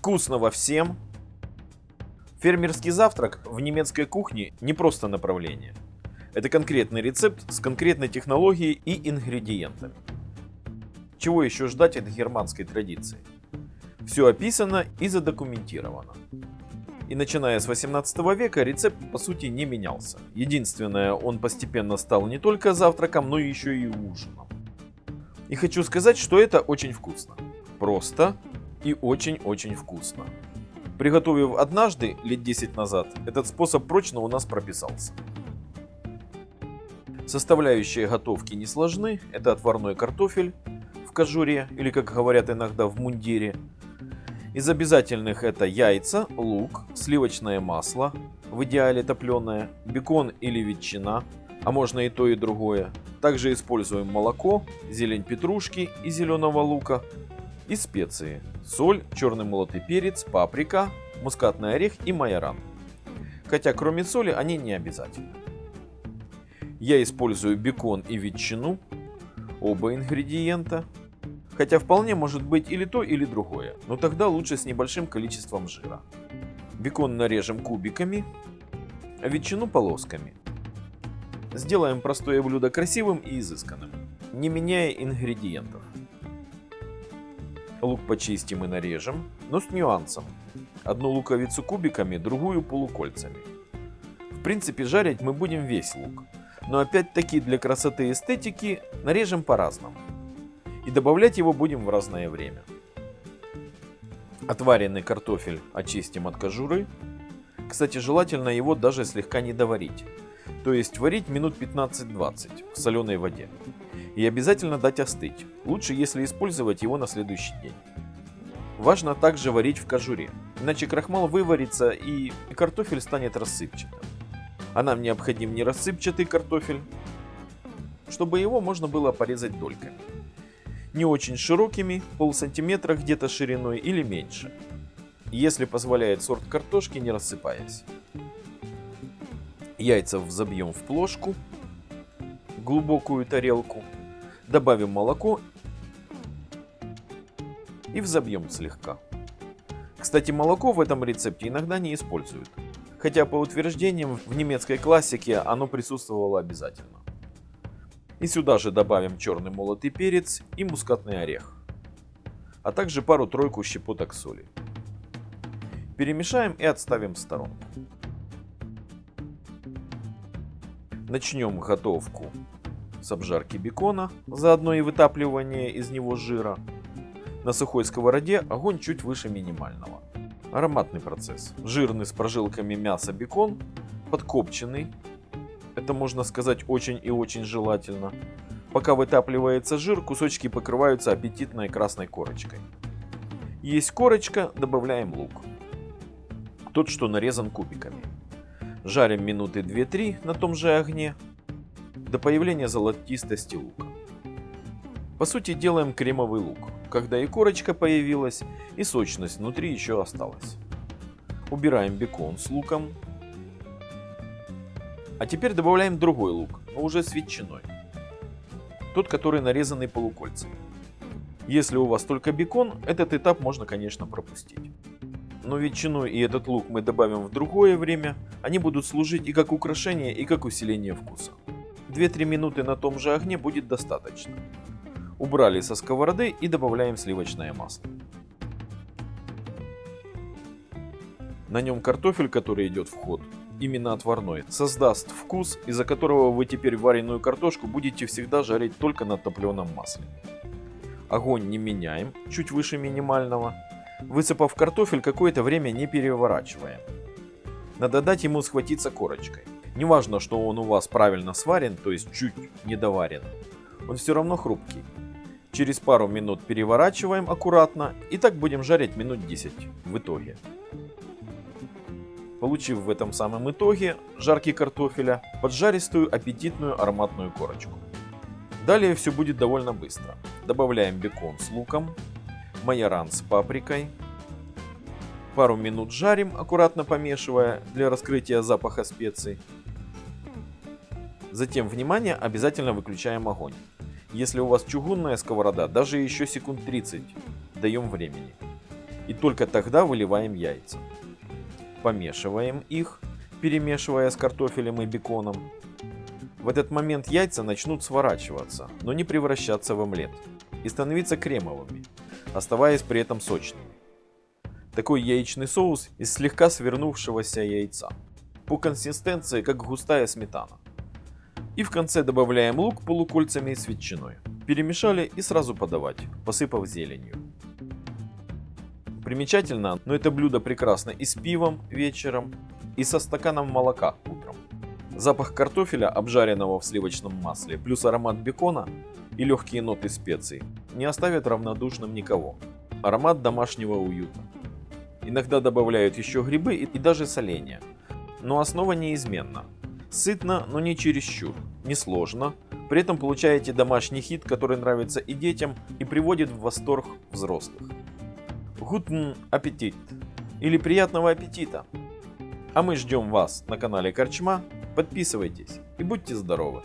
Вкусного всем! Фермерский завтрак в немецкой кухне не просто направление. Это конкретный рецепт с конкретной технологией и ингредиентами. Чего еще ждать от германской традиции? Все описано и задокументировано. И начиная с 18 века рецепт по сути не менялся. Единственное, он постепенно стал не только завтраком, но еще и ужином. И хочу сказать, что это очень вкусно. Просто и очень-очень вкусно. Приготовив однажды, лет 10 назад, этот способ прочно у нас прописался. Составляющие готовки не сложны. Это отварной картофель в кожуре, или как говорят иногда в мундире. Из обязательных это яйца, лук, сливочное масло, в идеале топленое, бекон или ветчина, а можно и то и другое. Также используем молоко, зелень петрушки и зеленого лука, и специи. Соль, черный молотый перец, паприка, мускатный орех и майоран. Хотя кроме соли они не обязательны. Я использую бекон и ветчину, оба ингредиента. Хотя вполне может быть или то, или другое, но тогда лучше с небольшим количеством жира. Бекон нарежем кубиками, а ветчину полосками. Сделаем простое блюдо красивым и изысканным, не меняя ингредиентов. Лук почистим и нарежем, но с нюансом. Одну луковицу кубиками, другую полукольцами. В принципе, жарить мы будем весь лук. Но опять-таки для красоты и эстетики нарежем по-разному. И добавлять его будем в разное время. Отваренный картофель очистим от кожуры. Кстати, желательно его даже слегка не доварить. То есть варить минут 15-20 в соленой воде и обязательно дать остыть. Лучше, если использовать его на следующий день. Важно также варить в кожуре, иначе крахмал выварится и картофель станет рассыпчатым. А нам необходим не рассыпчатый картофель, чтобы его можно было порезать дольками. Не очень широкими, пол сантиметра где-то шириной или меньше. Если позволяет сорт картошки, не рассыпаясь. Яйца взобьем в плошку, глубокую тарелку – Добавим молоко и взобьем слегка. Кстати, молоко в этом рецепте иногда не используют. Хотя по утверждениям в немецкой классике оно присутствовало обязательно. И сюда же добавим черный молотый перец и мускатный орех. А также пару-тройку щепоток соли. Перемешаем и отставим в сторону. Начнем готовку с обжарки бекона, заодно и вытапливание из него жира. На сухой сковороде огонь чуть выше минимального. Ароматный процесс. Жирный с прожилками мяса бекон, подкопченный. Это можно сказать очень и очень желательно. Пока вытапливается жир, кусочки покрываются аппетитной красной корочкой. Есть корочка, добавляем лук. Тот, что нарезан кубиками. Жарим минуты 2-3 на том же огне, до появления золотистости лука. По сути делаем кремовый лук, когда и корочка появилась, и сочность внутри еще осталась. Убираем бекон с луком. А теперь добавляем другой лук, но уже с ветчиной. Тот, который нарезанный полукольцами. Если у вас только бекон, этот этап можно, конечно, пропустить. Но ветчину и этот лук мы добавим в другое время, они будут служить и как украшение, и как усиление вкуса. 2-3 минуты на том же огне будет достаточно. Убрали со сковороды и добавляем сливочное масло. На нем картофель, который идет в ход, именно отварной, создаст вкус, из-за которого вы теперь вареную картошку будете всегда жарить только на топленом масле. Огонь не меняем, чуть выше минимального. Высыпав картофель, какое-то время не переворачиваем. Надо дать ему схватиться корочкой. Неважно, что он у вас правильно сварен, то есть чуть недоварен, он все равно хрупкий. Через пару минут переворачиваем аккуратно и так будем жарить минут 10 в итоге. Получив в этом самом итоге жаркий картофеля, поджаристую аппетитную ароматную корочку. Далее все будет довольно быстро. Добавляем бекон с луком, майоран с паприкой, Пару минут жарим, аккуратно помешивая для раскрытия запаха специй. Затем, внимание, обязательно выключаем огонь. Если у вас чугунная сковорода, даже еще секунд 30 даем времени. И только тогда выливаем яйца. Помешиваем их, перемешивая с картофелем и беконом. В этот момент яйца начнут сворачиваться, но не превращаться в омлет и становиться кремовыми, оставаясь при этом сочными. Такой яичный соус из слегка свернувшегося яйца. По консистенции как густая сметана. И в конце добавляем лук полукольцами с ветчиной. Перемешали и сразу подавать, посыпав зеленью. Примечательно, но это блюдо прекрасно и с пивом вечером, и со стаканом молока утром. Запах картофеля, обжаренного в сливочном масле, плюс аромат бекона и легкие ноты специй не оставят равнодушным никого. Аромат домашнего уюта. Иногда добавляют еще грибы и даже соленья. Но основа неизменна. Сытно, но не чересчур, несложно. При этом получаете домашний хит, который нравится и детям, и приводит в восторг взрослых. Гутен аппетит! Или приятного аппетита! А мы ждем вас на канале Корчма. Подписывайтесь и будьте здоровы!